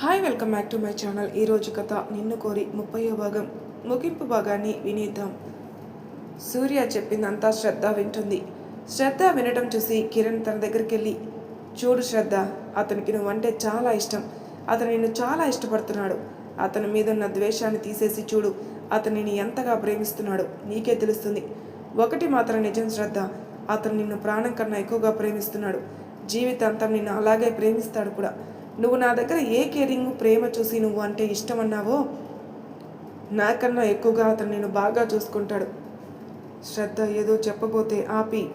Hi welcome back to my channel ఈరోజు కథ నిన్ను కోరి ముప్పయో భాగం. ముగింపు భాగాన్ని వినేద్దాం. సూర్య చెప్పిందంతా శ్రద్ధ వింటుంది. శ్రద్ధ వినడం చూసి కిరణ్ తన దగ్గరికి వెళ్ళి చూడు శ్రద్ధ అతనికి నువ్వంటే చాలా ఇష్టం. అతను నిన్ను చాలా ఇష్టపడుతున్నాడు. అతని మీద ఉన్న ద్వేషాన్ని తీసేసి చూడు. అతను నిన్ను ఎంతగా ప్రేమిస్తున్నాడు నీకే తెలుస్తుంది. ఒకటి మాత్రం నిజం శ్రద్ధ. అతను నిన్ను ప్రాణం కన్నా ఎక్కువగా ప్రేమిస్తున్నాడు. జీవితాంతం నిన్ను అలాగే ప్రేమిస్తాడు కూడా. నువ్వు నా దగ్గర ఏ కేరింగ్ ప్రేమ చూసి నువ్వు అంటే ఇష్టం అన్నావో నాకన్నా ఎక్కువగా అతను నేను బాగా చూసుకుంటాడు. శ్రద్ధ ఏదో చెప్పబోతే ఆపి.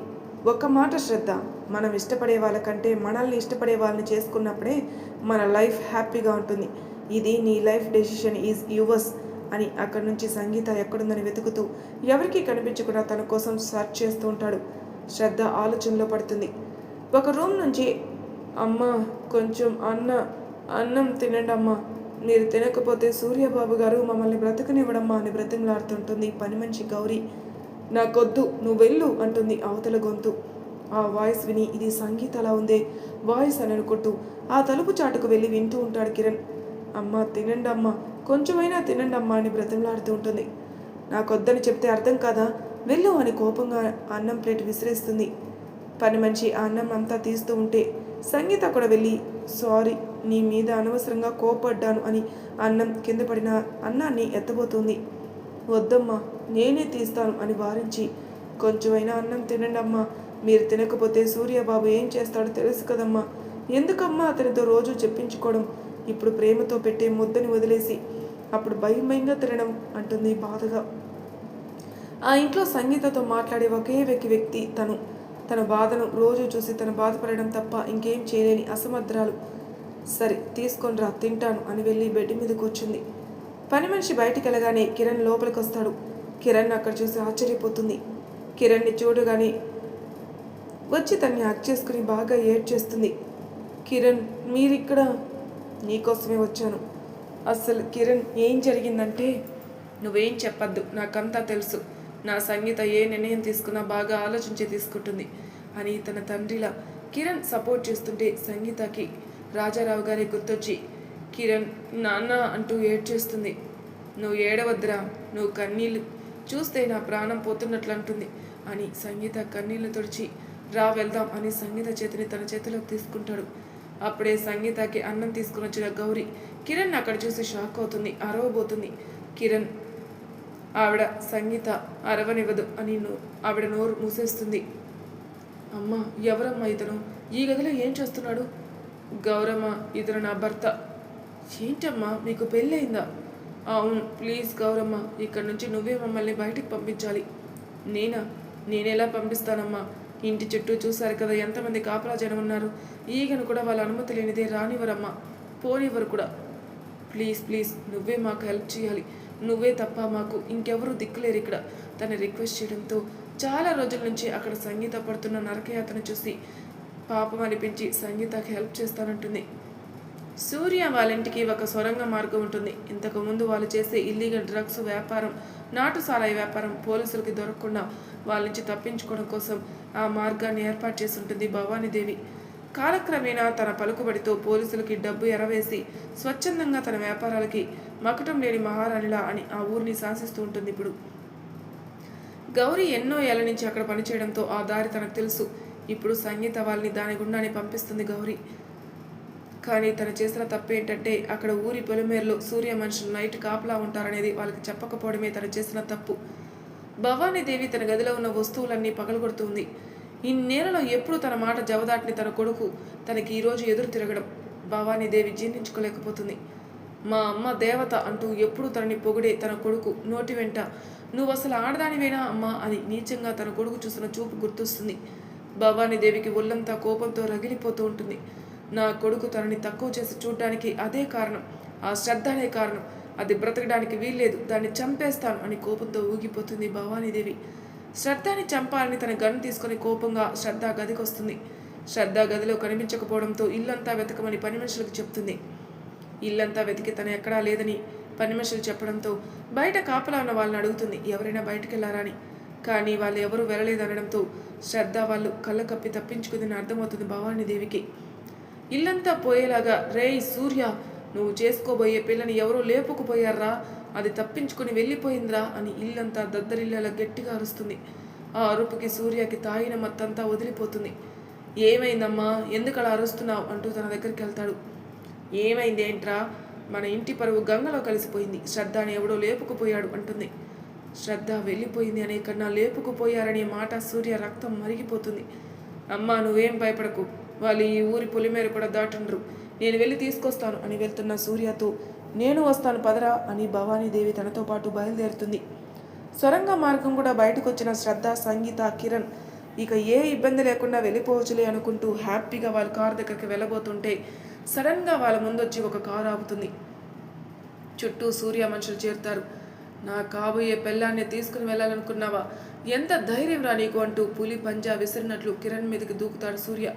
ఒక్క మాట శ్రద్ధ. మనం ఇష్టపడే వాళ్ళకంటే మనల్ని ఇష్టపడే వాళ్ళని చేసుకున్నప్పుడే మన లైఫ్ హ్యాపీగా ఉంటుంది. ఇది నీ లైఫ్ డెసిషన్ ఈజ్ యువర్స్ అని అక్కడి నుంచి సంగీత ఎక్కడుందని వెతుకుతూ ఎవరికి కనిపించకుండా తన కోసం సర్చ్ చేస్తూ ఉంటాడు. శ్రద్ధ ఆలోచనలో పడుతుంది. ఒక రూమ్ నుంచి అమ్మా కొంచెం అన్న అన్నం తినండమ్మా. మీరు తినకపోతే సూర్యబాబు గారు మమ్మల్ని బ్రతకనివ్వడమ్మా అని బ్రతిమలాడుతుంటుంది పని మనిషి గౌరీ. నాకొద్దు నువ్వు వెళ్ళు అంటుంది అవతల గొంతు. ఆ వాయిస్ విని ఇది సంగీతలా ఉందే వాయిస్ అని అనుకుంటూ ఆ తలుపు చాటుకు వెళ్ళి వింటూ ఉంటాడు కిరణ్. అమ్మ తినండమ్మా కొంచెమైనా తినండి అమ్మా అని బ్రతిమలాడుతూ ఉంటుంది. నాకొద్దని చెప్తే అర్థం కాదా? వెళ్ళు అని కోపంగా అన్నం ప్లేట్ విసిరేస్తుంది. పని మనిషి ఆ అన్నం అంతా తీస్తూ ఉంటే సంగీత అక్కడ వెళ్ళి సారీ నీ మీద అనవసరంగా కోపడ్డాను అని అన్నం కింద పడిన అన్నాన్ని ఎత్తబోతుంది. వద్దమ్మా నేనే తీస్తాను అని వారించి కొంచెమైనా అన్నం తినండి అమ్మా మీరు తినకపోతే సూర్యబాబు ఏం చేస్తాడో తెలుసు కదమ్మా. ఎందుకమ్మా అతనితో రోజు చెప్పించుకోవడం? ఇప్పుడు ప్రేమతో పెట్టే ముద్దని వదిలేసి అప్పుడు భయం భయంగా తినడం అంటుంది బాధగా. ఆ ఇంట్లో సంగీతతో మాట్లాడే ఒకే వ్యక్తి వ్యక్తి తను. తన బాధను రోజు చూసి తన బాధపడడం తప్ప ఇంకేం చేయలేని అసమర్థరాలు. సరే తీసుకొనిరా తింటాను అని వెళ్ళి బెడ్ మీద కూర్చుంది. పని మనిషి బయటికి వెళ్ళగానే కిరణ్ లోపలికి వస్తాడు కిరణ్ అక్కడ చూసి ఆశ్చర్యపోతుంది. కిరణ్ని చూడగానే వచ్చి తన్ని హక్ చేసుకుని బాగా ఏడ్ చేస్తుంది కిరణ్ మీరిక్కడ? నీకోసమే వచ్చాను. అసలు కిరణ్ ఏం జరిగిందంటే నువ్వేం చెప్పద్దు నాకంతా తెలుసు. నా సంగీత ఏ నిర్ణయం తీసుకున్నా బాగా ఆలోచించి తీసుకుంటుంది. అని తన తండ్రిలా కిరణ్ సపోర్ట్ చేస్తుంటే సంగీతకి రాజారావు గారి గుర్తొచ్చి కిరణ్ నాన్న అంటూ ఏడ్చేస్తుంది. నువ్వు ఏడవద్దురా నువ్వు కన్నీళ్ళు చూస్తే నా ప్రాణం పోతున్నట్లు అంటుంది అని సంగీత కన్నీళ్ళు తుడిచి రా వెళ్దాం అని సంగీత చేతిని తన చేతిలోకి తీసుకుంటాడు. అప్పుడే సంగీతకి అన్నం తీసుకుని వచ్చిన గౌరీ కిరణ్ అక్కడ చూసి షాక్ అవుతుంది అరవబోతుంది. కిరణ్ ఆవిడ సంగీత అరవనివ్వదు అని నో ఆవిడ నోరు మూసేస్తుంది. అమ్మ ఎవరమ్మా ఇతను? ఈ గదిలో ఏం చేస్తున్నాడు? గౌరమ్మ ఇతను నా భర్త. ఏంటమ్మా మీకు పెళ్ళయిందా? అవును ప్లీజ్ గౌరమ్మ ఇక్కడ నుంచి నువ్వే మమ్మల్ని బయటికి పంపించాలి. నేనా? నేనెలా పంపిస్తానమ్మా? ఇంటి చుట్టూ చూశారు కదా ఎంతమంది కాపలా జనం ఉన్నారు. ఈగను కూడా వాళ్ళ అనుమతి లేనిదే రానివ్వరమ్మా. పోనివ్వరు కూడా. ప్లీజ్ ప్లీజ్ నువ్వే మాకు హెల్ప్ చేయాలి. నువ్వే తప్ప మాకు ఇంకెవరూ దిక్కులేరు ఇక్కడ తన రిక్వెస్ట్ చేయడంతో చాలా రోజుల నుంచి అక్కడ సంగీత పడుతున్న నరకయాతను చూసి పాపం అనిపించి సంగీతకి హెల్ప్ చేస్తానంటుంది. సూర్య వాళ్ళ ఇంటికి ఒక సొరంగ మార్గం ఉంటుంది. ఇంతకుముందు వాళ్ళు చేసే ఇల్లీగల్ డ్రగ్స్ వ్యాపారం నాటుసారాయి వ్యాపారం పోలీసులకి దొరకకుండా వాళ్ళ నుంచి తప్పించుకోవడం కోసం ఆ మార్గాన్ని ఏర్పాటు చేసి ఉంటుంది భవానీదేవి. కాలక్రమేణా తన పలుకుబడితో పోలీసులకి డబ్బు ఎరవేసి స్వచ్ఛందంగా తన వ్యాపారాలకి మకటం లేని మహారాణిలా అని ఆ ఊరిని శాసిస్తూ ఉంటుంది ఇప్పుడు. గౌరీ ఎన్నో ఏళ్ళ నుంచి అక్కడ పనిచేయడంతో ఆ దారి తనకు తెలుసు. ఇప్పుడు సంగీత వాళ్ళని దాని గుండానే పంపిస్తుంది గౌరీ. కానీ తను చేసిన తప్పేంటంటే అక్కడ ఊరి పొలిమేరలో సూర్య మనుషులు నైట్ కాపలా ఉంటారనేది వాళ్ళకి చెప్పకపోవడమే తను చేసిన తప్పు. భవానీదేవి తన గదిలో ఉన్న వస్తువులన్నీ పగలగొడుతుంది ఇన్నేళ్ళలో ఎప్పుడు తన మాట జవదాటిని తన కొడుకు తనకి ఈరోజు ఎదురు తిరగడం భవానీదేవి జీర్ణించుకోలేకపోతుంది. మా అమ్మ దేవత అంటూ ఎప్పుడు తనని పొగిడే తన కొడుకు నోటి వెంట నువ్వు అసలు ఆడదానివేనా అమ్మా? అని నీచంగా తన కొడుకు చూసిన చూపు గుర్తొస్తుంది. భవానీదేవికి ఒళ్ళంతా కోపంతో రగిలిపోతూ ఉంటుంది. నా కొడుకు తనని తక్కువ చేసి చూడడానికి అదే కారణం. ఆ శ్రద్ధ అనే కారణం. అది బ్రతకడానికి వీల్లేదు. దాన్ని చంపేస్తాను అని కోపంతో ఊగిపోతుంది భవానీదేవి శ్రద్ధని చంపాలని తన గన్ తీసుకొని కోపంగా శ్రద్ధ గదికి వస్తుంది శ్రద్ధ గదిలో కనిపించకపోవడంతో ఇల్లంతా వెతకమని పని మనుషులకు చెప్తుంది. ఇల్లంతా వెతికి తను ఎక్కడా లేదని పని మనుషులు చెప్పడంతో బయట కాపలా ఉన్న వాళ్ళని అడుగుతుంది ఎవరైనా బయటకు వెళ్ళారా అని కానీ వాళ్ళు ఎవరూ వెళ్ళలేదనడంతో శ్రద్ధ వాళ్ళు కళ్ళ కప్పి తప్పించుకుందని అర్థమవుతుంది భవానీదేవికి ఇల్లంతా పోయేలాగా రేయ్ సూర్య నువ్వు చేసుకోబోయే పిల్లని ఎవరూ లేపుకుపోయారా? అది తప్పించుకుని వెళ్ళిపోయిందిరా అని ఇల్లంతా దద్దరిల్లలా గట్టిగా అరుస్తుంది. ఆ అరుపుకి సూర్యకి తాగిన మత్తంతా వదిలిపోతుంది. ఏమైందమ్మా? ఎందుకు అలా అరుస్తున్నావు? అంటూ తన దగ్గరికి వెళ్తాడు. ఏమైంది ఏంట్రా మన ఇంటి పరువు గంగలో కలిసిపోయింది. శ్రద్ధని ఎవడో లేపుకుపోయాడు అంటుంది. శ్రద్ధ వెళ్ళిపోయింది అనే కన్నా లేపుకుపోయారనే మాట సూర్య రక్తం మరిగిపోతుంది. అమ్మా నువ్వేం భయపడకు. వాళ్ళు ఈ ఊరి పొలిమేర కూడా దాటుండ్రు. నేను వెళ్ళి తీసుకొస్తాను అని వెళ్తున్న సూర్యతో నేను వస్తాను పదరా అని భవానీదేవి తనతో పాటు బయలుదేరుతుంది. సొరంగ మార్గం కూడా బయటకు వచ్చిన శ్రద్ధ సంగీత కిరణ్ ఇక ఏ ఇబ్బంది లేకుండా వెళ్ళిపోవచ్చులే అనుకుంటూ హ్యాపీగా వాళ్ళ కారు దగ్గరికి వెళ్ళబోతుంటే సడన్గా వాళ్ళ ముందొచ్చి ఒక కారు ఆపుతుంది చుట్టూ సూర్య మనుషులు చేరుతారు. నా కాబోయే పెళ్ళాన్ని తీసుకుని వెళ్ళాలనుకున్నావా? ఎంత ధైర్యం రా నీకు అంటూ పులి పంజా విసిరినట్లు కిరణ్ మీదకి దూకుతాడు సూర్య.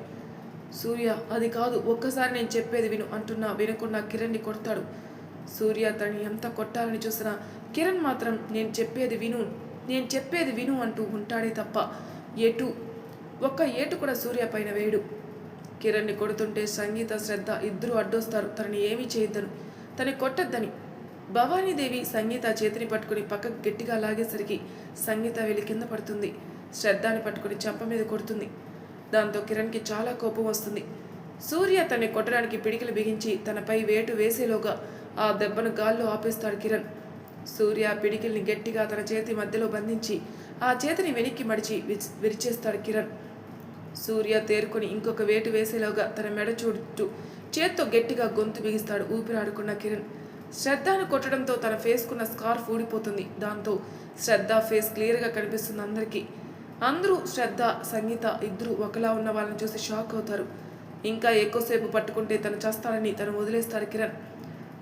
సూర్య అది కాదు ఒక్కసారి నేను చెప్పేది విను అంటున్నా వినకుండా కిరణ్ని కొడతాడు. సూర్య తనని ఎంత కొట్టాలని చూసినా కిరణ్ మాత్రం నేను చెప్పేది విను నేను చెప్పేది విను అంటూ ఉంటాడే తప్ప ఎటు ఒక్క ఏటు కూడా సూర్య పైన వేయడు. కిరణ్ని కొడుతుంటే సంగీత శ్రద్ధ ఇద్దరు అడ్డొస్తారు. తనని ఏమీ చేయొద్దని తను కొట్టద్దని. భవానీదేవి సంగీత చేతిని పట్టుకుని పక్కకు గట్టిగా లాగేసరికి సంగీత వెళ్ళి కింద పడుతుంది. శ్రద్ధని పట్టుకుని చెంప మీద కొడుతుంది. దాంతో కిరణ్కి చాలా కోపం వస్తుంది. సూర్య తనని కొట్టడానికి పిడికిలు బిగించి తనపై వేటు వేసేలోగా ఆ దెబ్బను గాల్లో ఆపేస్తాడు కిరణ్. సూర్య పిడికిల్ని గట్టిగా తన చేతి మధ్యలో బంధించి ఆ చేతిని వెనక్కి మడిచి విరిచేస్తాడు కిరణ్. సూర్య తేరుకొని ఇంకొక వేటు వేసేలోగా తన మెడ చుట్టూ చేత్తో గట్టిగా గొంతు బిగిస్తాడు ఊపిరాడుకున్న కిరణ్. శ్రద్ధను కొట్టడంతో తన ఫేస్కున్న స్కార్ఫ్ ఊడిపోతుంది. దాంతో శ్రద్ధ ఫేస్ క్లియర్గా కనిపిస్తుంది అందరికీ. అందరూ శ్రద్ధ సంగీత ఇద్దరు ఒకలా ఉన్న వాళ్ళని చూసి షాక్ అవుతారు. ఇంకా ఎక్కువసేపు పట్టుకుంటే తను చేస్తాడని తను వదిలేస్తాడు కిరణ్.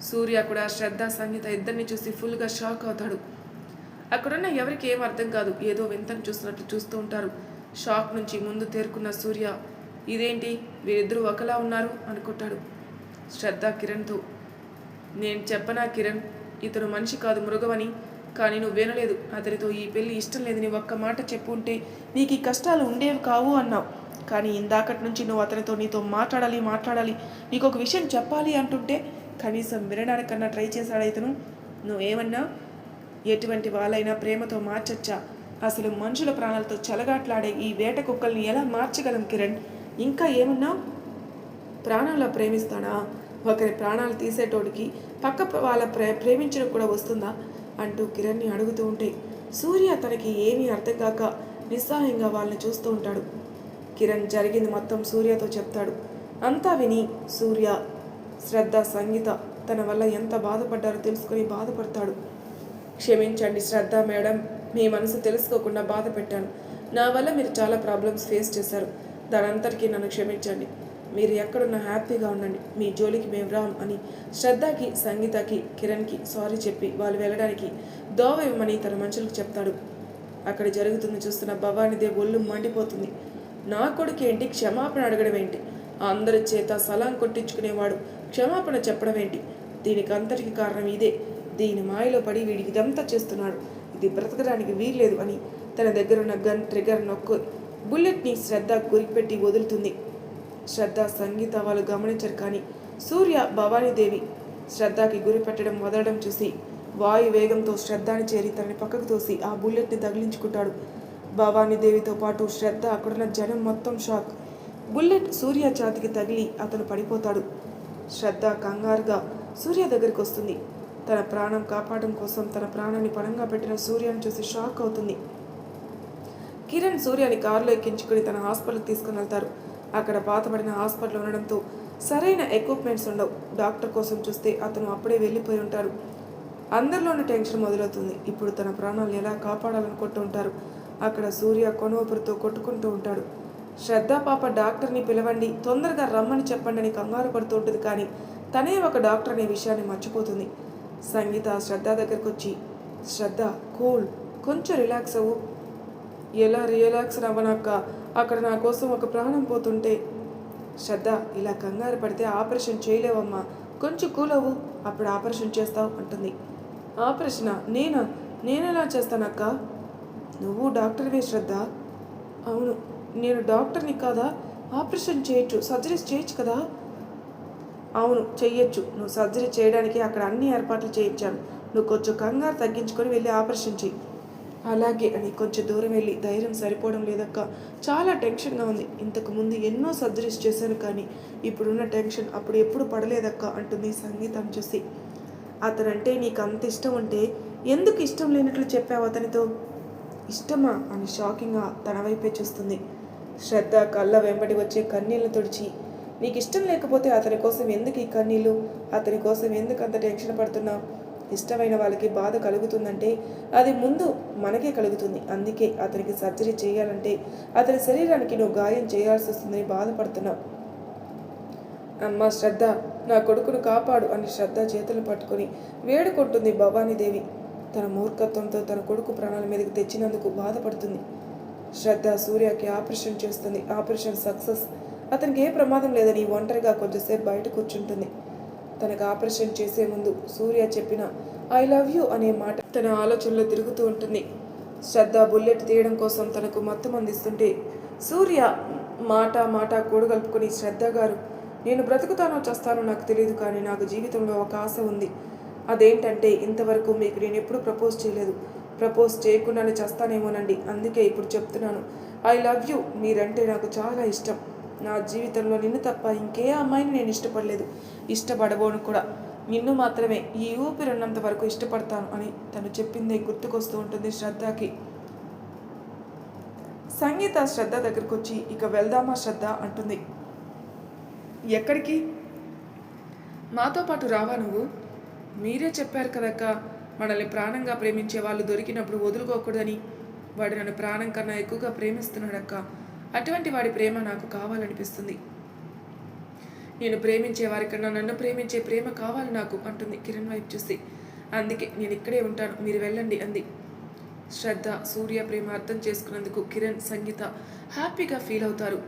సూర్య కూడా శ్రద్ధ సంగీత ఇద్దరిని చూసి ఫుల్గా షాక్ అవుతాడు. అక్కడున్న ఎవరికి ఏం అర్థం కాదు. ఏదో వింతను చూస్తున్నట్టు చూస్తూ ఉంటారు. షాక్ నుంచి ముందు తేరుకున్న సూర్య ఇదేంటి? వీరిద్దరూ ఒకలా ఉన్నారు? అనుకుంటాడు. శ్రద్ధ కిరణ్తో నేను చెప్పనా కిరణ్? ఇతను మనిషి కాదు మృగమని. కానీ నువ్వు వినలేదు. అతనితో ఈ పెళ్ళి ఇష్టం లేదని ఒక్క మాట చెప్పు ఉంటే నీకు ఈ కష్టాలు ఉండేవి కావు అన్నావు. కానీ ఇందాకటి నుంచి నువ్వు అతనితో నీతో మాట్లాడాలి మాట్లాడాలి. నీకు ఒక విషయం చెప్పాలి అంటుంటే కనీసం వినడానికన్నా ట్రై చేశాడు ఇతను నువ్వేమన్నా ఎటువంటి వాళ్ళైనా ప్రేమతో మార్చచ్చా? అసలు మనుషుల ప్రాణాలతో చెలగాట్లాడే ఈ వేట కుక్కల్ని ఎలా మార్చగలం కిరణ్? ఇంకా ఏమన్నా? ప్రాణంలో ప్రేమిస్తాడా? ఒకరి ప్రాణాలు తీసేటోడికి పక్క వాళ్ళ ప్రే ప్రేమించడం కూడా వస్తుందా? అంటూ కిరణ్ని అడుగుతూ ఉంటే సూర్య తనకి ఏమీ అర్థం కాక నిస్సహాయంగా వాళ్ళని చూస్తూ ఉంటాడు. కిరణ్ జరిగింది మొత్తం సూర్యతో చెప్తాడు. అంతా విని సూర్య శ్రద్ధ సంగీత తన వల్ల ఎంత బాధపడ్డారో తెలుసుకొని బాధపడతాడు. క్షమించండి శ్రద్ధ మేడం. మీ మనసు తెలుసుకోకుండా బాధ పెట్టాను నా వల్ల మీరు చాలా ప్రాబ్లమ్స్ ఫేస్ చేశారు. దానంతరికీ నన్ను క్షమించండి. మీరు ఎక్కడున్నా హ్యాపీగా ఉండండి. మీ జోలికి మేము రాం అని శ్రద్ధకి సంగీతకి కిరణ్కి సారీ చెప్పి వాళ్ళు వెళ్ళడానికి దోవ ఇవ్వమని తన మనుషులకు చెప్తాడు. అక్కడ జరుగుతుంది చూస్తున్న భవానిదే ఒళ్ళు మండిపోతుంది. నా కొడుకు ఏంటి క్షమాపణ అడగడం ఏంటి? అందరి చేత సలాం కొట్టించుకునేవాడు. క్షమాపణ చెప్పడం ఏంటి? దీనికి అంతటికి కారణం ఇదే. దీని మాయలో పడి వీడికి ఇదంతా చేస్తున్నాడు. ఇది బ్రతకడానికి వీల్లేదు అని తన దగ్గరున్న గన్ ట్రిగర్ నొక్కు బుల్లెట్ని శ్రద్ధ గురిపెట్టి వదులుతుంది. శ్రద్ధ సంగీత వాళ్ళు గమనించరు కానీ సూర్య భవానీదేవి శ్రద్ధకి గురి పెట్టడం వదలడం చూసి వాయు వేగంతో శ్రద్ధని చేరి తనని పక్కకు తోసి ఆ బుల్లెట్ని తగిలించుకుంటాడు. భవానీదేవితో పాటు శ్రద్ధ అక్కడున్న జనం మొత్తం షాక్. బుల్లెట్ సూర్య ఛాతికి తగిలి అతను పడిపోతాడు. శ్రద్ధ కంగారుగా సూర్య దగ్గరికి వస్తుంది. తన ప్రాణం కాపాడడం కోసం తన ప్రాణాన్ని పణంగా పెట్టిన సూర్యని చూసి షాక్ అవుతుంది. కిరణ్ సూర్యని కారులో ఎక్కించుకుని తన హాస్పిటల్కి తీసుకుని వెళ్తారు. అక్కడ పాతబడిన హాస్పిటల్ ఉండడంతో సరైన ఎక్విప్మెంట్స్ ఉండవు. డాక్టర్ కోసం చూస్తే అతను అప్పుడే వెళ్ళిపోయి ఉంటారు. అందరిలోని టెన్షన్ మొదలవుతుంది. ఇప్పుడు తన ప్రాణాలను ఎలా కాపాడాలనుకుంటూ ఉంటారు? అక్కడ సూర్య కొనవపురితో కొట్టుకుంటూ ఉంటాడు. శ్రద్ధ పాప డాక్టర్ని పిలవండి తొందరగా రమ్మని చెప్పండి అని కంగారు పడుతూ ఉంటుంది కానీ తనే ఒక డాక్టర్ అనే విషయాన్ని మర్చిపోతుంది. సంగీత శ్రద్ధ దగ్గరకు వచ్చి శ్రద్ధ కూల్ కొంచెం రిలాక్స్ అవ్వు. ఎలా రిలాక్స్ అవ్వనక్క అక్కడ నా కోసం ఒక ప్రాణం పోతుంటే? శ్రద్ధ ఇలా కంగారు పడితే ఆపరేషన్ చేయలేవమ్మా కొంచెం కూల్ అవ్వు అప్పుడు ఆపరేషన్ చేస్తావు అంటుంది. ఆపరేషనా? నేనా? నేనెలా చేస్తానక్క? నువ్వు డాక్టర్వే శ్రద్ధ? అవును నేను డాక్టర్ని కాదా? ఆపరేషన్ చేయొచ్చు సర్జరీస్ చేయొచ్చు కదా? అవును చెయ్యొచ్చు. నువ్వు సర్జరీ చేయడానికి అక్కడ అన్ని ఏర్పాట్లు చేయించాను. నువ్వు కొంచెం కంగారు తగ్గించుకొని వెళ్ళి ఆపరేషన్ చెయ్యి. అలాగే అని కొంచెం దూరం వెళ్ళి ధైర్యం సరిపోవడం లేదక్క. చాలా టెన్షన్గా ఉంది. ఇంతకు ముందు ఎన్నో సర్జరీస్ చేశాను కానీ ఇప్పుడున్న టెన్షన్ అప్పుడు ఎప్పుడు పడలేదక్క అంటుంది సంగీతం చూసి అతనంటే నీకు అంత ఇష్టం ఉంటే ఎందుకు ఇష్టం లేనట్లు చెప్పావు అతనితో? ఇష్టమా? అని షాకింగ్గా తన వైపే చూస్తుంది. శ్రద్ధ కళ్ళ వెంబడి వచ్చే కన్నీళ్ళు తుడిచి నీకు ఇష్టం లేకపోతే అతని కోసం ఎందుకు ఈ కన్నీళ్ళు అతని కోసం ఎందుకు అంత టెన్షన్ పడుతున్నావు? ఇష్టమైన వాళ్ళకి బాధ కలుగుతుందంటే అది ముందు మనకే కలుగుతుంది. అందుకే అతనికి సర్జరీ చేయాలంటే అతని శరీరానికి నువ్వు గాయం చేయాల్సి వస్తుందని బాధపడుతున్నావు. అమ్మ శ్రద్ధ నా కొడుకును కాపాడు అని శ్రద్ధ చేతులు పట్టుకొని వేడుకుంటుంది భవానీదేవి. తన మూర్ఖత్వంతో తన కొడుకు ప్రాణాల మీదకి తెచ్చినందుకు బాధపడుతుంది. శ్రద్ధ సూర్యకి ఆపరేషన్ చేస్తుంది. Operation success. అతనికి ఏ ప్రమాదం లేదని ఒంటరిగా కొంచెంసేపు బయట కూర్చుంటుంది. తనకు ఆపరేషన్ చేసే ముందు సూర్య చెప్పిన ఐ లవ్ యూ అనే మాట తన ఆలోచనలో తిరుగుతూ ఉంటుంది. శ్రద్ధ బుల్లెట్ తీయడం కోసం తనకు మత్తు అందిస్తుంటే సూర్య మాట మాట కూడగలుపుకొని శ్రద్ధ గారు నేను బ్రతుకుతానో చస్తానో నాకు తెలియదు కానీ నాకు జీవితంలో ఒక ఆశ ఉంది. అదేంటంటే ఇంతవరకు మీకు నేను ఎప్పుడు ప్రపోజ్ చేయలేదు. ప్రపోజ్ చేయకుండానే చేస్తానేమోనండి. అందుకే ఇప్పుడు చెప్తున్నాను. ఐ లవ్ యూ మీరంటే నాకు చాలా ఇష్టం. నా జీవితంలో నిన్ను తప్ప ఇంకే అమ్మాయిని నేను ఇష్టపడలేదు. ఇష్టపడబోను కూడా. నిన్ను మాత్రమే. ఈ ఊపిరున్నంత వరకు ఇష్టపడతాను అని తను చెప్పిందే గుర్తుకొస్తూ ఉంటుంది శ్రద్ధకి. సంగీత శ్రద్ధ దగ్గరకు వచ్చి ఇక వెళ్దామా శ్రద్ధ అంటుంది. ఎక్కడికి? మాతో పాటు రావా నువ్వు? మీరే చెప్పారు కదక్క. మనల్ని ప్రాణంగా ప్రేమించే వాళ్ళు దొరికినప్పుడు వదులుకోకూడదని. వాడు నన్ను ప్రాణం కన్నా ఎక్కువగా ప్రేమిస్తున్నాడక్క. అటువంటి వాడి ప్రేమ నాకు కావాలనిపిస్తుంది. నేను ప్రేమించే వారికన్నా నన్ను ప్రేమించే ప్రేమ కావాలి నాకు అంటుంది కిరణ్ వైపు చూసి. అందుకే నేను ఇక్కడే ఉంటాను మీరు వెళ్ళండి అంది. శ్రద్ధ సూర్య ప్రేమ అర్థం చేసుకున్నందుకు కిరణ్ సంగీత హ్యాపీగా ఫీల్ అవుతారు.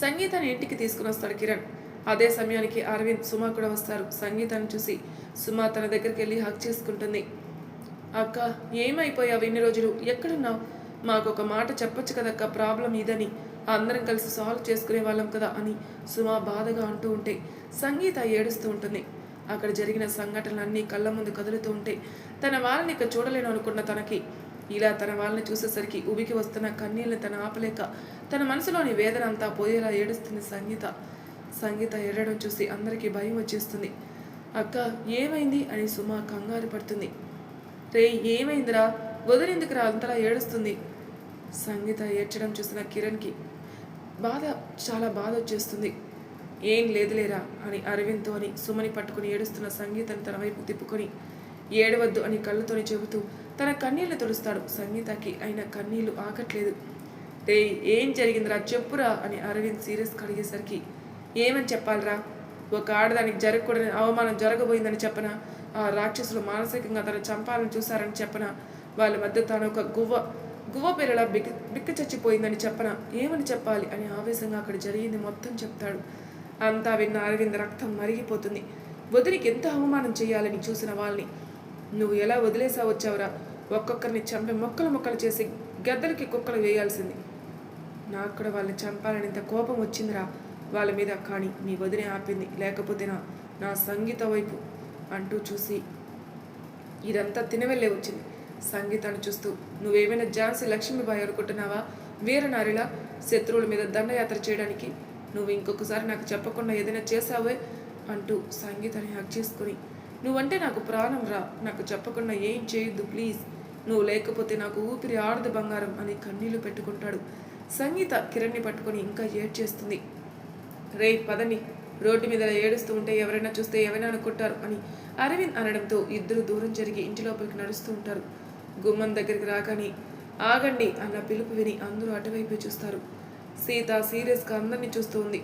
సంగీతాన్ని ఇంటికి తీసుకుని వస్తాడు కిరణ్. అదే సమయానికి అరవింద్ సుమ కూడా వస్తారు. సంగీతాన్ని చూసి సుమ తన దగ్గరికి వెళ్ళి హక్ చేసుకుంటుంది. అక్క ఏమైపోయావు ఇన్ని రోజులు? ఎక్కడున్నావు? మాకు ఒక మాట చెప్పొచ్చు కదక్క ప్రాబ్లం ఇదని. అందరం కలిసి సాల్వ్ చేసుకునే వాళ్ళం కదా అని సుమ బాధగా అంటూ ఉంటే సంగీత ఏడుస్తూ ఉంటుంది. అక్కడ జరిగిన సంఘటనలన్నీ కళ్ళ ముందు కదులుతూ ఉంటే తన వాళ్ళని ఇక చూడలేను అనుకున్న తనకి. ఇలా తన వాళ్ళని చూసేసరికి ఉబికి వస్తున్న కన్నీళ్ళని తన ఆపలేక తన మనసులోని వేదన అంతా పోయేలా ఏడుస్తుంది సంగీత. సంగీత ఏడడం చూసి అందరికీ భయం వచ్చేస్తుంది. అక్క ఏమైంది? అని సుమ కంగారు పడుతుంది. రే ఏమైందిరా? వదిలేందుకురా? అంతలా ఏడుస్తుంది. సంగీత ఏడ్చడం చూసిన కిరణ్కి బాధ చాలా బాధ వచ్చేస్తుంది. ఏం లేదులేరా? అని అరవింద్తో అని సుమని పట్టుకుని ఏడుస్తున్న సంగీతను తన వైపు తిప్పుకొని ఏడవద్దు అని కళ్ళతోని చెబుతూ తన కన్నీళ్ళు తుడుస్తాడు. సంగీతకి అయిన కన్నీళ్ళు ఆగట్లేదు రే ఏం జరిగిందిరా? చెప్పురా అని అరవింద్ సీరియస్ కడిగేసరికి ఏమని చెప్పాలిరా? ఒక ఆడదానికి జరగకూడని అవమానం జరగబోయిందని చెప్పనా ఆ రాక్షసులు మానసికంగా తను చంపాలని చూశారని చెప్పన వాళ్ళ మధ్య తాను ఒక గువ్వ గువ్వ పిల్లల బిక్క బిక్క చచ్చిపోయిందని చెప్పన ఏమని చెప్పాలి అని ఆవేశంగా అక్కడ జరిగింది మొత్తం చెప్తాడు. అంతా విన్న అరవింద్ రక్తం మరిగిపోతుంది. వదిలికి ఎంత అవమానం చేయాలని చూసిన వాళ్ళని నువ్వు ఎలా వదిలేసా వచ్చావురా? ఒక్కొక్కరిని చంపి మొక్కలు మొక్కలు చేసి గద్దలకి కుక్కలు వేయాల్సింది. నాకు కూడా వాళ్ళని చంపాలని ఇంత కోపం వచ్చిందిరా. వాళ్ళ మీద కానీ మీ వదిలే ఆపింది. లేకపోతే నా నా సంగీత వైపు అంటూ చూసి ఇదంతా తినవెళ్ళే వచ్చింది. సంగీతాన్ని చూస్తూ నువ్వేమైనా ఝాన్సీ లక్ష్మీబాయి అనుకుంటున్నావా? వీరనారిలా శత్రువుల మీద దండయాత్ర చేయడానికి నువ్వు ఇంకొకసారి నాకు చెప్పకుండా ఏదైనా చేసావే అంటూ సంగీతాన్ని హక్ చేసుకుని నువ్వంటే నాకు ప్రాణం రా. నాకు చెప్పకుండా ఏం చేయొద్దు ప్లీజ్. నువ్వు లేకపోతే నాకు ఊపిరి ఆడదు బంగారం అని కన్నీళ్ళు పెట్టుకుంటాడు. సంగీత కిరణ్ని పట్టుకొని ఇంకా ఏడ్ చేస్తుంది రే పదని రోడ్డు మీద ఏడుస్తూ ఉంటే ఎవరైనా చూస్తే ఎవరైనా అనుకుంటారు అని అరవింద్ అనడంతో ఇద్దరు దూరం జరిగి ఇంటి లోపలికి నడుస్తూ ఉంటారు. గుమ్మం దగ్గరికి రాగానే ఆగండి అన్న పిలుపు విని అందరూ అటువైపు చూస్తారు. సీత సీరియస్గా అందరినీ చూస్తూ ఉంది.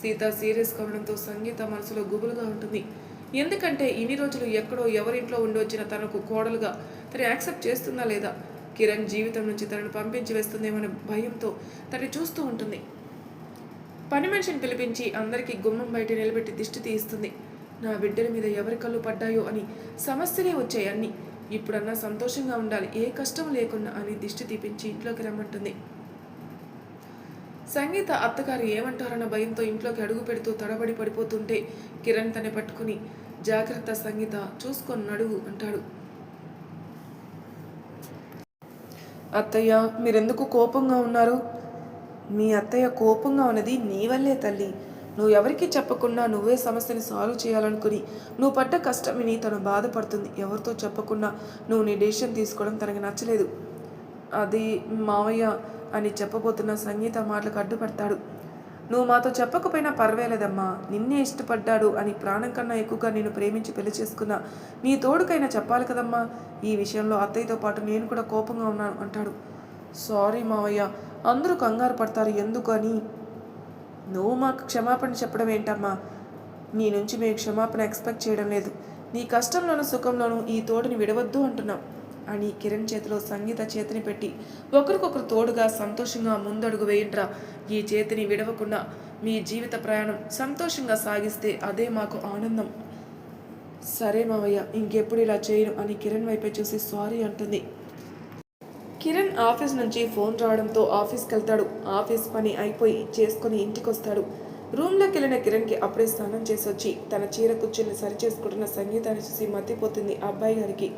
సీత సీరియస్ కావడంతో సంగీత మనసులో గుబులుగా ఉంటుంది. ఎందుకంటే ఇన్ని రోజులు ఎక్కడో ఎవరింట్లో ఉండి వచ్చిన తనకు కోడలుగా తను యాక్సెప్ట్ చేస్తుందా లేదా? కిరణ్ జీవితం నుంచి తనను పంపించి వేస్తుందేమనే భయంతో తను చూస్తూ ఉంటుంది. పని మనిషిని పిలిపించి అందరికీ గుమ్మం బయట నిలబెట్టి దిష్టి తీయిస్తుంది. నా బిడ్డల మీద ఎవరి కళ్ళు పడ్డాయో అని సమస్యలే వచ్చాయి ఇప్పుడన్నా సంతోషంగా ఉండాలి ఏ కష్టం లేకుండా అని దిష్టి తీపించి ఇంట్లోకి రమ్మంటుంది. సంగీత అత్తగారు ఏమంటారన్న భయంతో ఇంట్లోకి అడుగు పెడుతూ తడబడి పడిపోతుంటే కిరణ్ తనే పట్టుకుని జాగ్రత్త సంగీత చూసుకొని నడువు అంటాడు. అత్తయ్య మీరెందుకు కోపంగా ఉన్నారు? మీ అత్తయ్య కోపంగా ఉన్నది నీ వల్లే తల్లి. నువ్వు ఎవరికి చెప్పకుండా నువ్వే సమస్యని సాల్వ్ చేయాలనుకుని నువ్వు పడ్డ కష్టం విని తను బాధపడుతుంది. ఎవరితో చెప్పకుండా నువ్వు నీ డెసిషన్ తీసుకోవడం తనకి నచ్చలేదు. అది మావయ్య అని చెప్పబోతున్న సంగీత మాటలకు అడ్డుపడతాడు. నువ్వు మాతో చెప్పకపోయినా పర్వాలేదమ్మా. నిన్నే ఇష్టపడ్డాడు అని ప్రాణం కన్నా ఎక్కువగా నేను ప్రేమించి పెళ్ళి చేసుకున్నా నీ తోడుకైనా చెప్పాలి కదమ్మా. ఈ విషయంలో అత్తయ్యతో పాటు నేను కూడా కోపంగా ఉన్నాను అంటాడు. సారీ మావయ్య. అందరూ కంగారు పడతారు ఎందుకని? నువ్వు మాకు క్షమాపణ చెప్పడం ఏంటమ్మా? నీ నుంచి మేము క్షమాపణ ఎక్స్పెక్ట్ చేయడం లేదు. నీ కష్టంలోనూ సుఖంలోనూ ఈ తోడుని విడవద్దు అంటున్నాం అని కిరణ్ చేతిలో సంగీత చేతిని పెట్టి ఒకరికొకరు తోడుగా సంతోషంగా ముందడుగు వేయంట్రా ఈ చేతిని విడవకుండా మీ జీవిత ప్రయాణం సంతోషంగా సాగిస్తే అదే మాకు ఆనందం. సరే మావయ్య ఇంకెప్పుడు ఇలా చేయను అని కిరణ్ వైపే చూసి సారీ అంటుంది. కిరణ్ ఆఫీస్ నుంచి ఫోన్ రావడంతో ఆఫీస్కి వెళ్తాడు ఆఫీస్ పని అయిపోయి చేసుకుని ఇంటికి వస్తాడు రూమ్లోకి వెళ్ళిన కిరణ్కి అప్పుడే స్నానం చేసి వచ్చి తన చీర కూర్చుని సరి చేసుకుంటున్న సంగీతాన్ని చూసి మతిపోతుంది అబ్బాయి గారికి.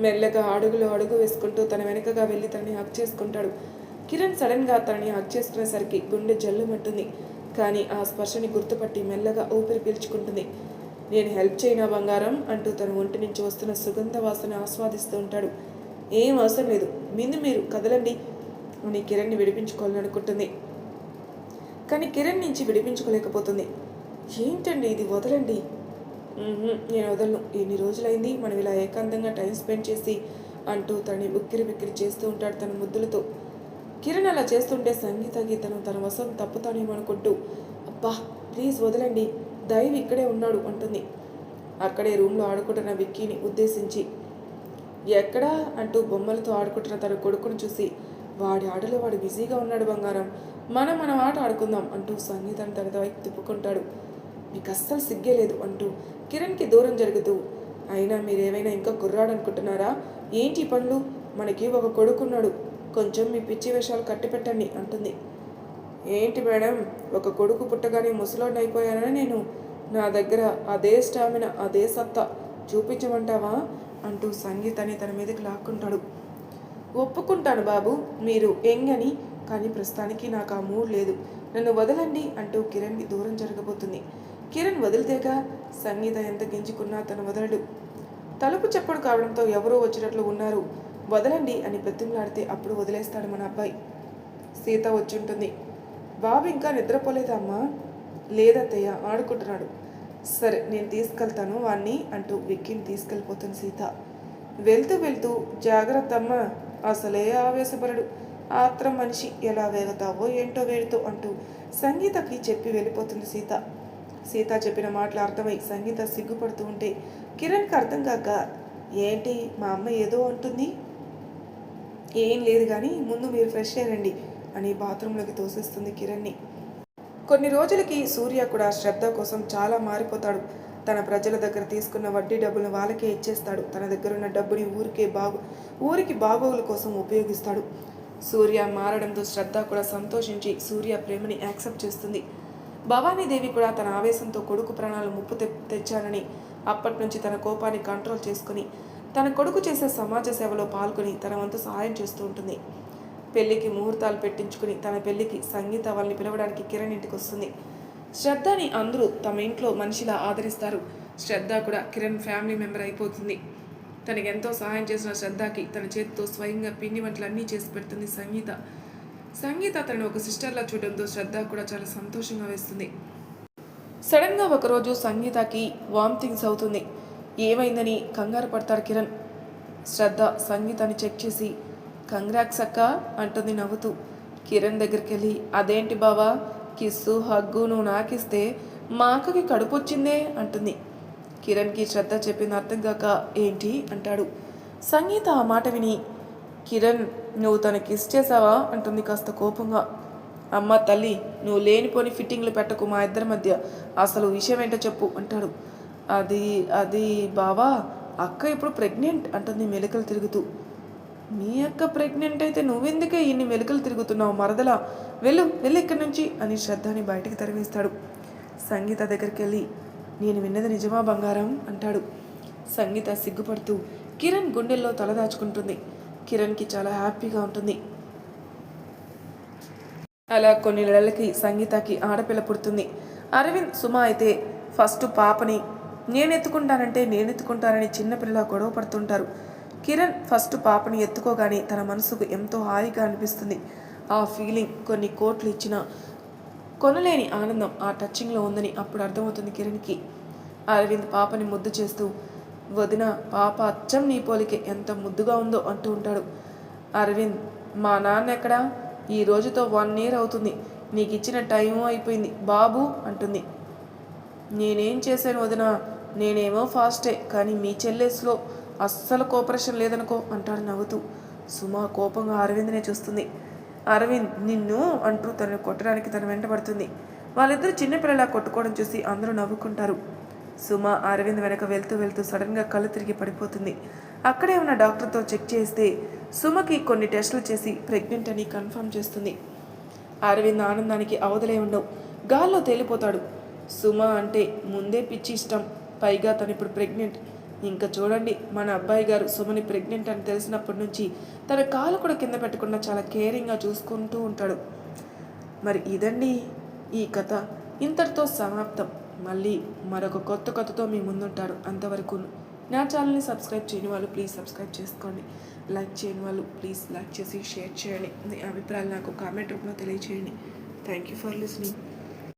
మెల్లగా అడుగులో అడుగు వేసుకుంటూ తన వెనుకగా వెళ్ళి తనని హక్ చేసుకుంటాడు. కిరణ్ సడన్గా తనని హక్ చేసుకునేసరికి గుండె జల్లుమంటుంది. కానీ ఆ స్పర్శని గుర్తుపట్టి మెల్లగా ఊపిరి పీల్చుకుంటుంది. నేను హెల్ప్ చేయనా బంగారం? అంటూ తన ఒంటి నుంచి వస్తున్న సుగంధ వాసన ఆస్వాదిస్తూ ఉంటాడు. ఏం అవసరం లేదు. మిందు మీరు కదలండి. నీ కిరణ్ని విడిపించుకోవాలని అనుకుంటుంది. కానీ కిరణ్ నుంచి విడిపించుకోలేకపోతుంది. ఏంటండి ఇది? వదలండి. నేను వదలను. ఎన్ని రోజులైంది? మనం ఇలా ఏకాంతంగా టైం స్పెండ్ చేసి అంటూ తనని ఉక్కిరి బిక్కిరి చేస్తూ ఉంటాడు తన ముద్దులతో. కిరణ్ అలా చేస్తుంటే సంగీత గీతను తన వసం తప్పుతానేమో అనుకుంటూ అబ్బా ప్లీజ్ వదలండి. దైవ్ ఇక్కడే ఉన్నాడు అంటుంది. అక్కడే రూమ్లో ఆడుకుంటున్న విక్కీని ఉద్దేశించి ఎక్కడా అంటూ బొమ్మలతో ఆడుకుంటున్న తన కొడుకును చూసి వాడి ఆటలో వాడు బిజీగా ఉన్నాడు బంగారం. మనం మన ఆట ఆడుకుందాం అంటూ సంగీతం తన వైపు తిప్పుకుంటాడు. మీకు అస్సలు సిగ్గే లేదు అంటూ కిరణ్కి దూరం జరుగుతూ అయినా మీరేమైనా ఇంకా కుర్రాడు అనుకుంటున్నారా ఏంటి పనులు? మనకి ఒక కొడుకున్నాడు. కొంచెం మీ పిచ్చి వేషాలు కట్టిపెట్టండి అంటుంది. ఏంటి మేడం? ఒక కొడుకు పుట్టగానే ముసలోడిని అయిపోయానని నేను. నా దగ్గర అదే స్టామినా అదే సత్తా. చూపించమంటావా? అంటూ సంగీతాన్ని తన మీదకి లాక్కుంటాడు. ఒప్పుకుంటాను బాబు మీరు ఎంగని కానీ ప్రస్తుతానికి నాకు ఆ మూడ్ లేదు. నన్ను వదలండి అంటూ కిరణ్కి దూరం జరగబోతుంది. కిరణ్ వదిలితేగా సంగీత ఎంత గింజుకున్నా తను వదలడు. తలుపు చెప్పడు కావడంతో ఎవరో వచ్చినట్లు ఉన్నారు. వదలండి అని బ్రతిమలాడితే అప్పుడు వదిలేస్తాడు మన అబ్బాయి. సీత వచ్చుంటుంది బాబు ఇంకా నిద్రపోలేదమ్మా లేదత్తయ్య ఆడుకుంటున్నాడు. సరే నేను తీసుకెళ్తాను వాణ్ణి అంటూ విక్కీని తీసుకెళ్ళిపోతుంది సీత. వెళ్తూ వెళ్తూ జాగ్రత్త అమ్మా అసలే ఆవేశపరుడు. ఆత్రం మనిషి ఎలా వేగతావో ఏంటో వేడితో అంటూ సంగీతకి చెప్పి వెళ్ళిపోతుంది సీత. సీత చెప్పిన మాటలు అర్థమై సంగీత సిగ్గుపడుతూ ఉంటే కిరణ్కి అర్థం కాక ఏంటి మా అమ్మ ఏదో అంటుంది? ఏం లేదు కానీ ముందు మీరు ఫ్రెష్ అయ్యండి అని బాత్రూంలోకి తోసేస్తుంది కిరణ్ని. కొన్ని రోజులకి సూర్య కూడా శ్రద్ధ కోసం చాలా మారిపోతాడు. తన ప్రజల దగ్గర తీసుకున్న వడ్డీ డబ్బులను వాళ్ళకే ఇచ్చేస్తాడు. తన దగ్గర ఉన్న డబ్బుని ఊరికే బాగు ఊరికి బాగోగుల కోసం ఉపయోగిస్తాడు. సూర్య మారడంతో శ్రద్ధ కూడా సంతోషించి సూర్య ప్రేమని యాక్సెప్ట్ చేస్తుంది. భవానీదేవి కూడా తన ఆవేశంతో కొడుకు ప్రాణాలు ముప్పు తె తెచ్చానని అప్పటి నుంచి తన కోపాన్ని కంట్రోల్ చేసుకుని తన కొడుకు చేసే సమాజ సేవలో పాల్గొని తన వంతు సహాయం చేస్తూ ఉంటుంది. పెళ్ళికి ముహూర్తాలు పెట్టించుకుని తన పెళ్ళికి సంగీత వాళ్ళని పిలవడానికి కిరణ్ ఇంటికి వస్తుంది శ్రద్ధని అందరూ తమ ఇంట్లో మనిషిలా ఆదరిస్తారు. శ్రద్ధ కూడా కిరణ్ ఫ్యామిలీ మెంబర్ అయిపోతుంది. తనకి ఎంతో సహాయం చేసిన శ్రద్ధకి తన చేతితో స్వయంగా పిండి వంటలు అన్నీ చేసి పెడుతుంది సంగీత. సంగీత తనను ఒక సిస్టర్లా చూడడంతో శ్రద్ధ కూడా చాలా సంతోషంగా వేస్తుంది. సడన్గా ఒకరోజు సంగీతకి వామిటింగ్స్ అవుతుంది. ఏమైందని కంగారు పడతాడు కిరణ్. శ్రద్ధ సంగీతాన్ని చెక్ చేసి కంగ్రాక్స్ అక్క అంటుంది నవ్వుతూ. కిరణ్ దగ్గరికి వెళ్ళి అదేంటి బావా? కిస్సు హగ్గు నువ్వు నాకిస్తే మా అక్కకి కడుపు వచ్చిందే అంటుంది. కిరణ్కి శ్రద్ధ చెప్పింది అర్థం కాక ఏంటి? అంటాడు. సంగీత ఆ మాట విని కిరణ్ నువ్వు తనకి కిస్ చేసావా అంటుంది కాస్త కోపంగా. అమ్మ తల్లి నువ్వు లేనిపోని ఫిట్టింగ్లు పెట్టకు మా ఇద్దరి మధ్య. అసలు విషయం ఏంటో చెప్పు అంటాడు. అది అది బావా అక్క ఇప్పుడు ప్రెగ్నెంట్ అంటుంది మెలికలు తిరుగుతూ. మీ అక్క ప్రెగ్నెంట్ అయితే నువ్వెందుకే ఇన్ని మెలుకలు తిరుగుతున్నావు మరదలా? వెళ్ళు వెళ్ళు ఇక్కడి నుంచి అని శ్రద్ధని బయటికి తరివేస్తాడు. సంగీత దగ్గరికి వెళ్ళి నేను విన్నది నిజమా బంగారం? అంటాడు. సంగీత సిగ్గుపడుతూ కిరణ్ గుండెల్లో తలదాచుకుంటుంది కిరణ్కి చాలా హ్యాపీగా ఉంటుంది. అలా కొన్ని నెలలకి సంగీతకి ఆడపిల్ల పుడుతుంది. అరవింద్ సుమ అయితే ఫస్ట్ పాపని నేను ఎత్తుకుంటానంటే నేను ఎత్తుకుంటానని గొడవ పడుతుంటారు. కిరణ్ ఫస్ట్ పాపని ఎత్తుకోగానే తన మనసుకు ఎంతో హాయిగా అనిపిస్తుంది. ఆ ఫీలింగ్ కొన్ని కోట్లు ఇచ్చిన కొనలేని ఆనందం ఆ టచింగ్లో ఉందని అప్పుడు అర్థమవుతుంది కిరణ్కి. అరవింద్ పాపని ముద్దు చేస్తూ వదిన పాప అచ్చం నీ పోలికే ఎంత ముద్దుగా ఉందో అంటూ ఉంటాడు. అరవింద్ మా నాన్న ఎక్కడా? ఈ రోజుతో వన్ ఇయర్ అవుతుంది. నీకు ఇచ్చిన టైము అయిపోయింది. బాబు అంటుంది. నేనేం చేశాను వదిన? నేనేమో ఫాస్టే కానీ మీ చెల్లెస్లో అస్సలు కోఆపరేషన్ లేదనుకో అంటాడు నవ్వుతూ. సుమ కోపంగా అరవింద్నే చూస్తుంది. అరవింద్ నిన్ను అంటూ తనను కొట్టడానికి తన వెంట పడుతుంది. వాళ్ళిద్దరూ చిన్నపిల్లలా కొట్టుకోవడం చూసి అందరూ నవ్వుకుంటారు. సుమ అరవింద్ వెనక వెళ్తూ వెళ్తూ సడన్గా కళ్ళు తిరిగి పడిపోతుంది. అక్కడే ఉన్న డాక్టర్తో చెక్ చేస్తే సుమకి కొన్ని టెస్టులు చేసి ప్రెగ్నెంట్ అని కన్ఫర్మ్ చేస్తుంది. అరవింద్ ఆనందానికి అవధలే ఉండవు. గాల్లో తేలిపోతాడు. సుమ అంటే ముందే పిచ్చి ఇష్టం. పైగా తను ఇప్పుడు ప్రెగ్నెంట్. ఇంకా చూడండి మన అబ్బాయి గారు సుమని ప్రెగ్నెంట్ అని తెలిసినప్పటి నుంచి తన కాలు కూడా కింద పెట్టకుండా చాలా కేరింగ్గా చూసుకుంటూ ఉంటాడు. మరి ఇదండి ఈ కథ. ఇంతటితో సమాప్తం. మళ్ళీ మరొక కొత్త కథతో మీ ముందుంటాడు అంతవరకు నా ఛానల్ని సబ్స్క్రైబ్ చేయని వాళ్ళు ప్లీజ్ సబ్స్క్రైబ్ చేసుకోండి. లైక్ చేయని వాళ్ళు ప్లీజ్ లైక్ చేసి షేర్ చేయండి. మీ అభిప్రాయాలు నాకు కామెంట్ రూపంలో తెలియచేయండి. Thank you for listening